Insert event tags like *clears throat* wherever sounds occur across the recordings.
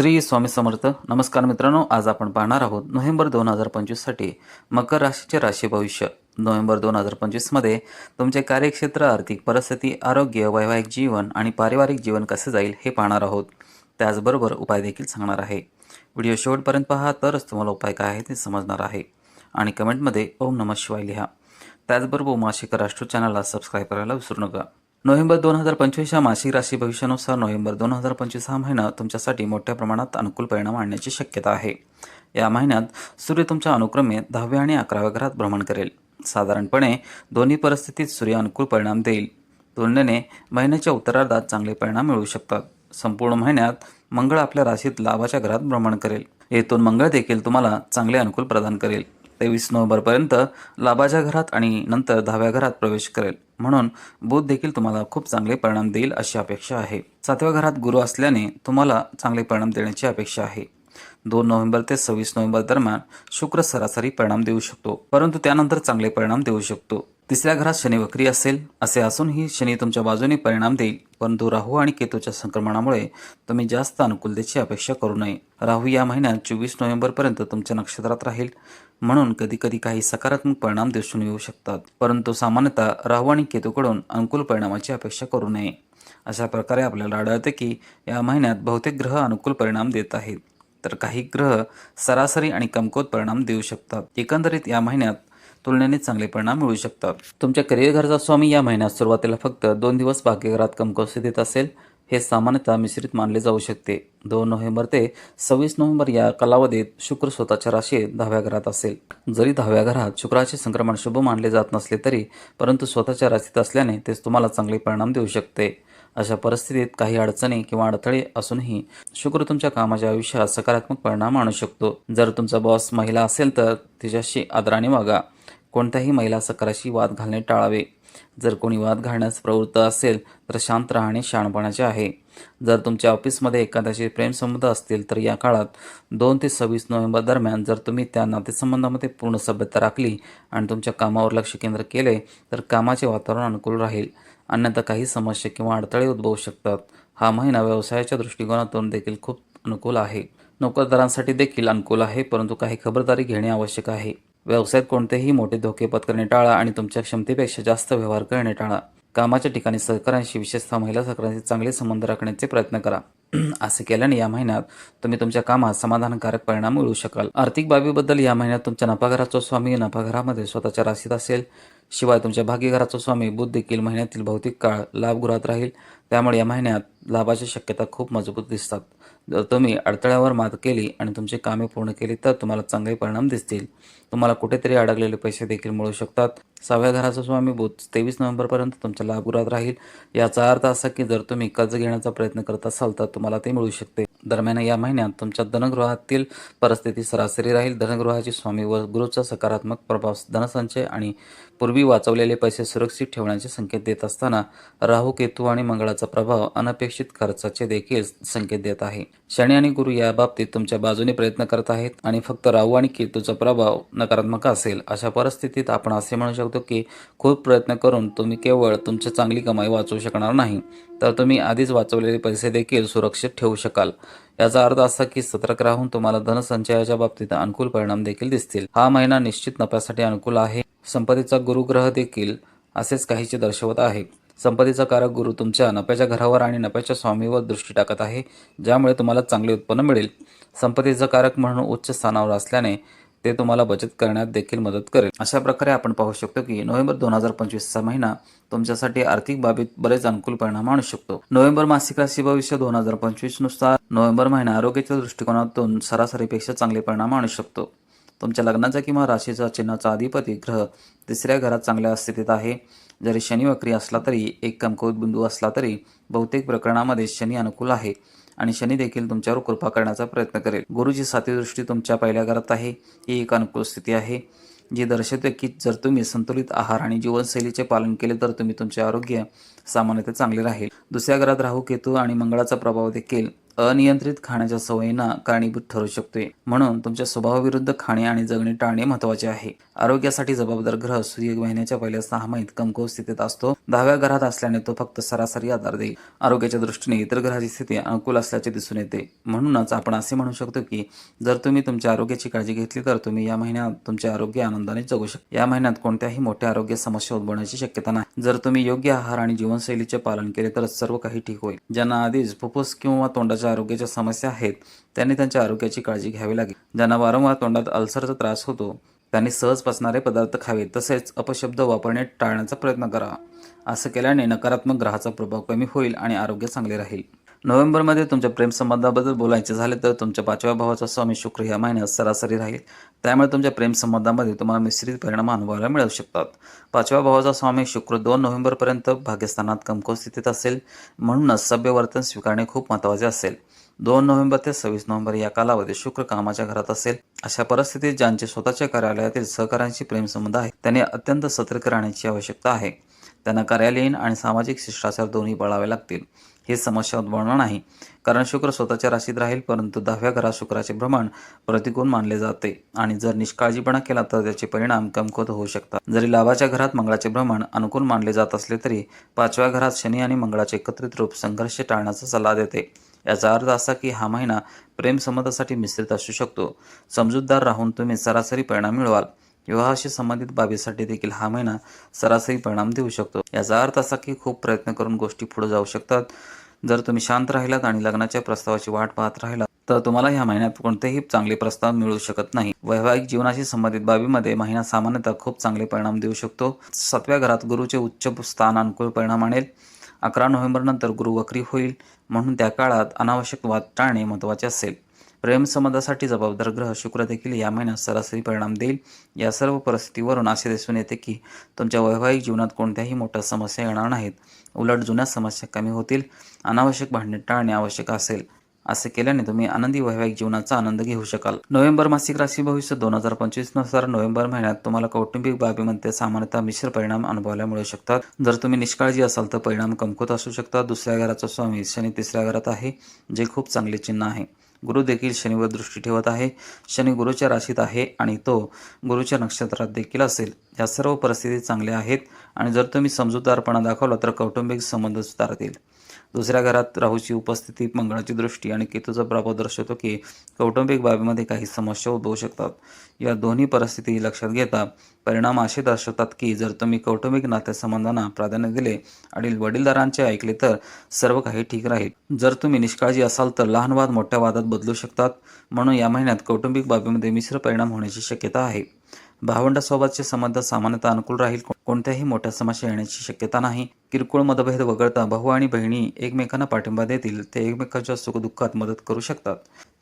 श्री स्वामी समर्थ. नमस्कार मित्रांनो आज आपण पाहणार आहोत नोव्हेंबर दोन हजार पंचवीससाठी मकर राशीचे राशी भविष्य. नोव्हेंबर दोन हजार पंचवीसमध्ये तुमचे कार्यक्षेत्र आर्थिक परिस्थिती आरोग्य वैवाहिक जीवन आणि पारिवारिक जीवन कसे जाईल हे पाहणार आहोत. त्याचबरोबर उपाय देखील सांगणार आहे. व्हिडिओ शेवटपर्यंत पहा तरच तुम्हाला उपाय काय आहे ते समजणार आहे. आणि कमेंटमध्ये ओम नमः शिवाय लिहा. त्याचबरोबर उमाशिक राष्ट्र चॅनलला सबस्क्राईब करायला विसरू नका. नोव्हेंबर दोन हजार पंचवीसच्या मासिक राशी भविष्यानुसार नोव्हेंबर दोन हजार पंचवीस हा महिना तुमच्यासाठी मोठ्या प्रमाणात अनुकूल परिणाम आणण्याची शक्यता आहे. या महिन्यात सूर्य तुमच्या अनुक्रमे दहाव्या आणि अकराव्या घरात भ्रमण करेल. साधारणपणे दोन्ही परिस्थितीत सूर्य अनुकूल परिणाम देईल. तुलनेने महिन्याच्या उत्तरार्धात चांगले परिणाम मिळू शकतात. संपूर्ण महिन्यात मंगळ आपल्या राशीत लाभाच्या घरात भ्रमण करेल. येथून मंगळ देखील तुम्हाला चांगले अनुकूल प्रदान करेल. तेवीस नोव्हेंबरपर्यंत लाभाच्या घरात आणि नंतर दहाव्या घरात प्रवेश करेल. म्हणून बुध देखील तुम्हाला खूप चांगले परिणाम देईल अशी अपेक्षा आहे. सातव्या घरात गुरु असल्याने तुम्हाला चांगले परिणाम देण्याची अपेक्षा आहे. दोन नोव्हेंबर ते सव्वीस नोव्हेंबर दरम्यान शुक्र सरासरी परिणाम देऊ शकतो. परंतु त्यानंतर चांगले परिणाम देऊ शकतो. तिसऱ्या घरात शनी वक्री असेल असे असूनही शनी तुमच्या बाजूने परिणाम देईल. परंतु राहू आणि केतूच्या संक्रमणामुळे तुम्ही जास्त अनुकूलतेची अपेक्षा करू नये. राहू या महिन्यात चोवीस नोव्हेंबरपर्यंत तुमच्या नक्षत्रात राहील. म्हणून कधीकधी काही सकारात्मक परिणाम दिसून येऊ शकतात. परंतु सामान्यतः राहू आणि केतूकडून अनुकूल परिणामाची अपेक्षा करू नये. अशा प्रकारे आपल्याला आढळते की या महिन्यात बहुतेक ग्रह अनुकूल परिणाम देत आहेत. तर काही ग्रह सरासरी आणि कमकुवत परिणाम देऊ शकतात. एकंदरीत या महिन्यात तुलनेने चांगले परिणाम मिळू शकतात. तुमच्या करिअर घरचा स्वामी या महिन्यात सुरुवातीला फक्त दोन दिवस भाग्यघरात कमकुवत देत असेल हे सामान्यतः मिश्रित मानले जाऊ शकते. दोन नोव्हेंबर ते सव्वीस नोव्हेंबर या कालावधीत शुक्र स्वतःच्या राशीत दहाव्या घरात असेल. जरी दहाव्या घरात शुक्राचे संक्रमण शुभ मानले जात नसले तरी परंतु स्वतःच्या राशीत असल्याने तेच तुम्हाला चांगले परिणाम देऊ शकते. अशा परिस्थितीत काही अडचणी किंवा अडथळे असूनही शुक्र तुमच्या कामाच्या आयुष्यात सकारात्मक परिणाम आणू शकतो. जर तुमचा बॉस महिला असेल तर तिच्याशी आदराने वागा. कोणत्याही महिला सकाराशी वाद घालणे टाळावे. जर कोणी वाद घालण्यास प्रवृत्त असेल तर शांत राहणे शहाणपणाचे आहे. जर तुमच्या ऑफिसमध्ये एखाद्याचे प्रेमसंबंध असतील तर या काळात दोन ते सव्वीस नोव्हेंबर दरम्यान जर तुम्ही त्या नातेसंबंधामध्ये पूर्ण सभ्यता राखली आणि तुमच्या कामावर लक्ष केंद्र केले तर कामाचे वातावरण अनुकूल राहील. अन्यथा काही समस्या किंवा अडथळे उद्भवू शकतात. हा महिना व्यवसायाच्या दृष्टिकोनातून देखील खूप अनुकूल आहे. नोकरदारांसाठी देखील अनुकूल आहे परंतु काही खबरदारी घेणे आवश्यक आहे. व्यवसायात कोणतेही मोठे धोके पत्करणे टाळा आणि तुमच्या क्षमतेपेक्षा जास्त व्यवहार करणे टाळा. कामाच्या ठिकाणी सहकाऱ्यांशी विशेषतः महिला सहकारांशी चांगले संबंध राखण्याचे प्रयत्न करा. *clears throat* असे केल्याने या महिन्यात तुम्ही तुमच्या कामात समाधानकारक परिणाम मिळवू शकाल. आर्थिक बाबीबद्दल या महिन्यात तुमच्या नफाघराचा स्वामी नफाघरामध्ये स्वतःच्या राशीत असेल. शिवाय तुमच्या भाग्यघराचा स्वामी बुध देखील महिन्यातील भौतिक काळ लाभगृहात राहील. त्यामुळे या महिन्यात लाभाची शक्यता खूप मजबूत दिसतात. जर तुम्ही अडथळ्यावर मात केली आणि तुमची कामे पूर्ण केली तर तुम्हाला चांगले परिणाम दिसतील. तुम्हाला कुठेतरी अडकलेले पैसे देखील मिळू शकतात. सहाव्या घराचा स्वामी बुध तेवीस नोव्हेंबरपर्यंत तुमच्या लाभगृहात राहील. याचा अर्थ असा की जर तुम्ही कर्ज घेण्याचा प्रयत्न करत असाल तर तुम्हाला ते मिळू शकते. दरम्यान या महिन्यात तुमच्या धनगृहातील परिस्थिती सरासरी राहील. धनगृहाची स्वामी व गुरुचा सकारात्मक प्रभाव धनसंचय आणि पूर्वी वाचवलेले पैसे सुरक्षित ठेवण्याचे संकेत देत असताना राहू केतू आणि मंगळाचा प्रभाव अनपेक्षित खर्चाचे देखील संकेत देत आहे. शनी आणि गुरु या बाबतीत तुमच्या बाजूने प्रयत्न करत आहेत आणि फक्त राहू आणि केतूचा प्रभाव नकारात्मक असेल अशा परिस्थितीत आपण असे म्हणू शकतो की खूप प्रयत्न करून तुम्ही केवळ तुमची चांगली कमाई वाचवू शकणार नाही. तर तुम्ही आधीच वाचवलेले पैसे देखील सुरक्षित ठेवू शकाल. याचा अर्थ असा की सतर्क राहून तुम्हाला धनसंचयाच्या बाबतीत अनुकूल परिणाम देखील दिसतील. हा महिना निश्चित नफ्यासाठी अनुकूल आहे. संपत्तीचा गुरुग्रह देखील असेच काहीचे दर्शवत आहे. संपत्तीचा कारक गुरु तुमच्या नफ्याच्या घरावर आणि नफ्याच्या स्वामीवर दृष्टी टाकत आहे ज्यामुळे तुम्हाला चांगले उत्पन्न मिळेल. संपत्तीचा कारक म्हणून उच्च स्थानावर असल्याने ते तुम्हाला बचत करण्यात देखील मदत करेल. अशा प्रकारे आपण पाहू शकतो की नोव्हेंबर दोन हजार पंचवीसचा महिना तुमच्यासाठी आर्थिक बाबीत बरेच अनुकूल परिणाम आणू शकतो. नोव्हेंबर मासिक राशी भविष्य दोन हजार पंचवीसनुसार नोव्हेंबर महिना आरोग्याच्या दृष्टिकोनातून सरासरीपेक्षा चांगले परिणाम आणू शकतो. तुमच्या लग्नाचा किंवा राशीचा चिन्हाचा अधिपती ग्रह तिसऱ्या घरात चांगल्या स्थितीत आहे. जरी शनी वक्री असला तरी एक कमकुवत बिंदू असला तरी बहुतेक प्रकरणामध्ये शनी अनुकूल आहे. आणि शनी देखील तुमच्यावर कृपा करण्याचा प्रयत्न करेल. गुरुची साती दृष्टी तुमच्या पहिल्या घरात आहे. ही एक अनुकूल स्थिती आहे. जी दर्शवते की जर तुम्ही संतुलित आहार आणि जीवनशैलीचे पालन केले तर तुम्ही तुमचे आरोग्य सामान्यतः चांगले राहील. दुसऱ्या घरात राहू केतू आणि मंगळाचा प्रभाव देखील अनियंत्रित खाण्याच्या सवयींना कारणीभूत ठरू शकते. म्हणून तुमच्या स्वभावाविरुद्ध खाणे आणि जगणे टाळणे महत्त्वाचे आहे. आरोग्यासाठी जबाबदार ग्रह सूर्य महिन्याच्या पहिल्या सहा महिन्यात कमकुवत स्थितीत असतो. दहाव्या घरात असल्याने तो फक्त सरासरी आधार देईल. आरोग्याच्या दृष्टीने इतर ग्रहाची स्थिती अनुकूल असल्याचे दिसून येते. म्हणूनच आपण असे म्हणू शकतो की जर तुम्ही तुमच्या आरोग्याची काळजी घेतली तर तुम्ही या महिन्यात तुमचे आरोग्य आनंदाने जगू शकता या महिन्यात कोणत्याही मोठ्या आरोग्य समस्या उद्भवण्याची शक्यता नाही. जर तुम्ही योग्य आहार आणि जीवनशैलीचे पालन केले तर सर्व काही ठीक होईल. ज्यांना आधीच फुफ्फुस किंवा तोंडाच्या आरोग्याच्या समस्या आहेत त्यांनी त्यांच्या आरोग्याची काळजी घ्यावी लागेल. ज्यांना वारंवार तोंडात अल्सरचा त्रास होतो त्यांनी सहज पसणारे पदार्थ खावे तसेच अपशब्द वापरणे टाळण्याचा प्रयत्न करा. असं केल्याने नकारात्मक ग्रहाचा प्रभाव कमी होईल आणि आरोग्य चांगले राहील. नोव्हेंबरमध्ये तुमच्या प्रेमसंबंधाबद्दल बोलायचे झाले तर तुमच्या पाचव्या भावाचा स्वामी शुक्र या महिन्यात सरासरी राहील. त्यामुळे तुमच्या प्रेमसंबंधामध्ये तुम्हाला मिश्रित परिणाम अनुभवायला मिळू शकतात. पाचव्या भावाचा स्वामी शुक्र दोन नोव्हेंबरपर्यंत भाग्यस्थानात कमकुवत स्थितीत असेल. म्हणूनच सभ्य वर्तन स्वीकारणे खूप महत्त्वाचे असेल. दोन नोव्हेंबर ते सव्वीस नोव्हेंबर या कालावधीत शुक्र कामाच्या घरात असेल. अशा परिस्थितीत ज्यांचे स्वतःच्या कार्यालयातील सहकाऱ्यांशी प्रेमसंबंध आहे त्यांनी अत्यंत सतर्क राहण्याची आवश्यकता आहे. त्यांना कार्यालयीन आणि सामाजिक शिष्टाचार दोन्ही पाळावे लागतील. ही समस्या उद्भवणार नाही. कारण शुक्र स्वतःच्या राशीत राहील परंतु दहाव्या घरात शुक्राचे भ्रमण प्रतिकूल मानले जाते आणि जर निष्काळजीपणा केला तर त्याचे परिणाम कमकुवत होऊ शकतात. जरी लाभाच्या घरात मंगळाचे भ्रमण अनुकूल मानले जात असले तरी पाचव्या घरात शनी आणि मंगळाचे एकत्रित रूप संघर्ष टाळण्याचा सल्ला देते. याचा अर्थ असा की हा महिना प्रेम समतासाठी मिश्रित असू शकतो. समजूतदार राहून तुम्ही सरासरी परिणाम मिळवाल. विवाहाशी संबंधित बाबीसाठी देखील हा महिना सरासरी परिणाम देऊ शकतो. याचा अर्थ असा की खूप प्रयत्न करून गोष्टी पुढे जाऊ शकतात. जर तुम्ही शांत राहिलात आणि लग्नाच्या प्रस्तावाची वाट पाहत राहिलात तर तुम्हाला ह्या महिन्यात कोणतेही चांगले प्रस्ताव मिळू शकत नाही. वैवाहिक जीवनाशी संबंधित बाबीमध्ये महिना सामान्यतः खूप चांगले परिणाम देऊ शकतो. सातव्या घरात गुरुचे उच्च स्थान अनुकूल परिणाम आणेल. अकरा नोव्हेंबरनंतर गुरु वक्री होईल. म्हणून त्या काळात अनावश्यक वाद टाळणे महत्त्वाचे असेल. प्रेमसंबंधासाठी जबाबदार ग्रह शुक्र देखील या महिन्यात सरासरी परिणाम देईल. या सर्व परिस्थितीवरून असे दिसून येते की तुमच्या वैवाहिक जीवनात कोणत्याही मोठ्या समस्या येणार नाहीत. उलट जुन्या समस्या कमी होतील. अनावश्यक भांडणे टाळणे आवश्यक असेल. असे केल्याने तुम्ही आनंदी वैवाहिक जीवनाचा आनंद घेऊ शकाल. नोव्हेंबर मासिक राशी भविष्य दोन हजार पंचवीसनुसार नोव्हेंबर महिन्यात तुम्हाला कौटुंबिक बाबीमध्ये सामान्यतः मिश्र परिणाम अनुभवायला मिळू शकतात. जर तुम्ही निष्काळजी असाल तर परिणाम कमकुत असू शकतात. दुसऱ्या घराचा स्वामी शनी तिसऱ्या घरात आहे जे खूप चांगले चिन्ह आहे. गुरु देखील शनिवर दृष्टी ठेवत आहे. शनी गुरुच्या राशीत आहे आणि तो गुरुच्या नक्षत्रात देखील असेल. या सर्व परिस्थिती चांगल्या आहेत. आणि जर तुम्ही समजूतदारपणा दाखवला तर कौटुंबिक संबंध सुधारतील. दुसऱ्या घरात राहूची उपस्थिती मंगळाची दृष्टी आणि केतूचा प्रभाव दर्शवतो की कौटुंबिक बाबीमध्ये काही समस्या उद्भवू शकतात. या दोन्ही परिस्थिती लक्षात घेता परिणाम असे दर्शवतात की जर तुम्ही कौटुंबिक नातेसंबंधांना प्राधान्य दिले आणि वडीलदारांचे ऐकले तर सर्व काही ठीक राहील. जर तुम्ही निष्काळजी असाल तर लहान वाद मोठ्या वादात बदलू शकतात. म्हणून या महिन्यात कौटुंबिक बाबीमध्ये मिश्र परिणाम होण्याची शक्यता आहे. भावंडासोबतचे संबंध सामान्यतः अनुकूल राहील. कोणत्याही मोठ्या समस्या येण्याची शक्यता नाही. किरकोळ मतभेद वगळता भाऊ आणि बहिणी एकमेकांना पाठिंबा देतील. ते एकमेकांच्या सुखदुःखात मदत करू शकतात.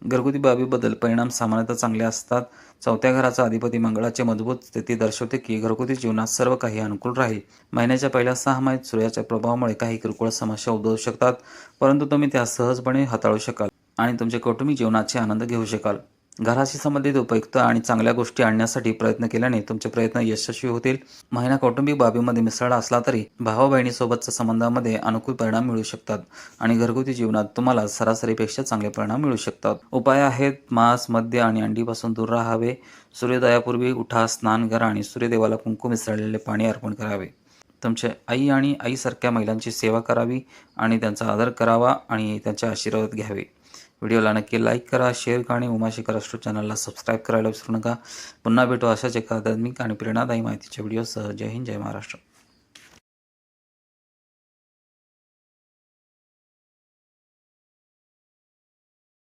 घरगुती बाबीबद्दल परिणाम सामान्यतः चांगले असतात. चौथ्या घराचा अधिपती मंगळाची मजबूत स्थिती दर्शवते की घरगुती जीवनात सर्व काही अनुकूल राहील. महिन्याच्या पहिल्या सहा महिन्यात सूर्याच्या प्रभावामुळे काही किरकोळ समस्या उद्भवू शकतात परंतु तुम्ही त्या सहजपणे हाताळू शकाल आणि तुमच्या कौटुंबिक जीवनाचे आनंद घेऊ शकाल. घराशी संबंधित उपयुक्त आणि चांगल्या गोष्टी आणण्यासाठी प्रयत्न केल्याने तुमचे प्रयत्न यशस्वी होतील. महिना कौटुंबिक बाबीमध्ये मिसळला असला तरी भावा बहिणीसोबतच्या संबंधामध्ये अनुकूल परिणाम मिळू शकतात आणि घरगुती जीवनात तुम्हाला सरासरीपेक्षा चांगले परिणाम मिळू शकतात. उपाय आहेत. मांस मद्य आणि अंडीपासून दूर राहावे. सूर्योदयापूर्वी उठा स्नान करा आणि सूर्यदेवाला कुंकू मिसळलेले पाणी अर्पण करावे. तुमच्या आई आणि आईसारख्या महिलांची सेवा करावी आणि त्यांचा आदर करावा आणि त्यांचे आशीर्वाद घ्यावे. व्हिडिओला नक्की लाईक करा शेअर करा आणि उमाशिकर राष्ट्र चॅनलला सबस्क्राईब करायला विसरू नका. पुन्हा भेटू अशाच एका आध्यात्मिक आणि प्रेरणादायी माहितीच्या व्हिडिओसह. जय हिंद जय महाराष्ट्र.